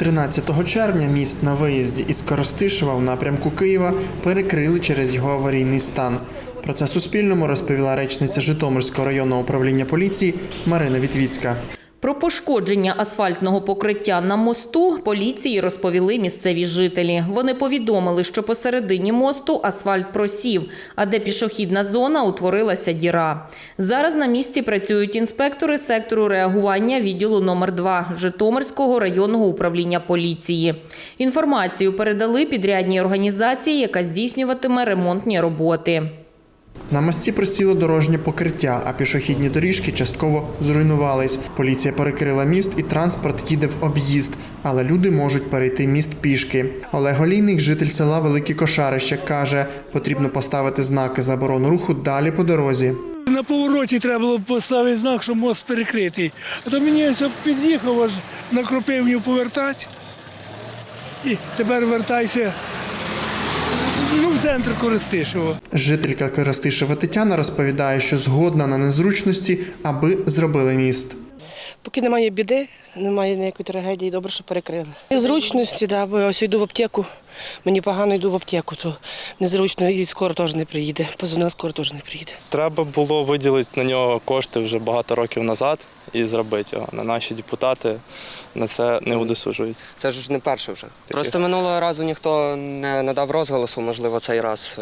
13 червня міст на виїзді із Коростишева в напрямку Києва перекрили через його аварійний стан. Про це Суспільному розповіла речниця Житомирського районного управління поліції Марина Вітвіцька. Про пошкодження асфальтного покриття на мосту поліції розповіли місцеві жителі. Вони повідомили, що посередині мосту асфальт просів, а де пішохідна зона утворилася діра. Зараз на місці працюють інспектори сектору реагування відділу номер 2 Житомирського районного управління поліції. Інформацію передали підрядній організації, яка здійснюватиме ремонтні роботи. На мості просіло дорожнє покриття, а пішохідні доріжки частково зруйнувались. Поліція перекрила міст і транспорт їде в об'їзд, але люди можуть перейти міст пішки. Олег Олійник, житель села Великі Кошарище, каже, потрібно поставити знаки заборону руху далі по дорозі. На повороті треба було поставити знак, що мост перекритий. А то мені під'їхав аж на Кропивню повертати. І тепер вертайся ну, в центр Коростишево. Жителька Коростишева Тетяна розповідає, що згодна на незручності, аби зробили міст. Поки немає біди, немає ніякої трагедії, добре, що перекрили. Зручності, да, бо я ось йду в аптеку. Мені погано йду в аптеку, то незручно і скоро теж не приїде. Позвонила, скоро теж не приїде. Треба було виділити на нього кошти вже багато років назад і зробити його. На наші депутати на це не удосужують. Це ж не перше вже. Просто минулого разу ніхто не надав розголосу, можливо, цей раз.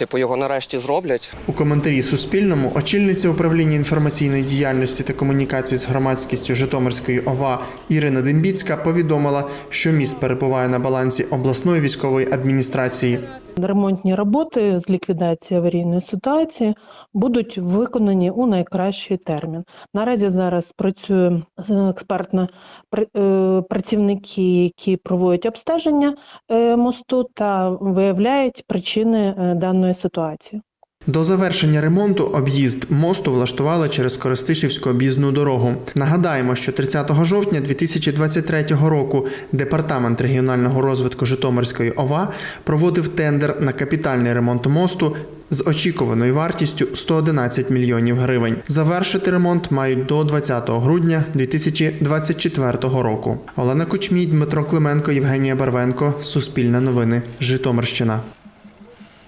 Типу, його нарешті зроблять. У коментарі Суспільному очільниця управління інформаційної діяльності та комунікації з громадськістю Житомирської ОВА Ірина Дембіцька повідомила, що міст перебуває на балансі обласної військової адміністрації. Ремонтні роботи з ліквідації аварійної ситуації будуть виконані у найкращий термін. Наразі зараз працює е, експертно е, працівники, які проводять обстеження е, мосту та виявляють причини е, даної ситуації. До завершення ремонту об'їзд мосту влаштували через Коростишівську об'їзну дорогу. Нагадаємо, що 30 жовтня 2023 року департамент регіонального розвитку Житомирської ОВА проводив тендер на капітальний ремонт мосту з очікуваною вартістю 111 мільйонів гривень. Завершити ремонт мають до 20 грудня 2024 року. Олена Кучмій, Дмитро Клименко, Євгенія Барвенко. Суспільне новини. Житомирщина.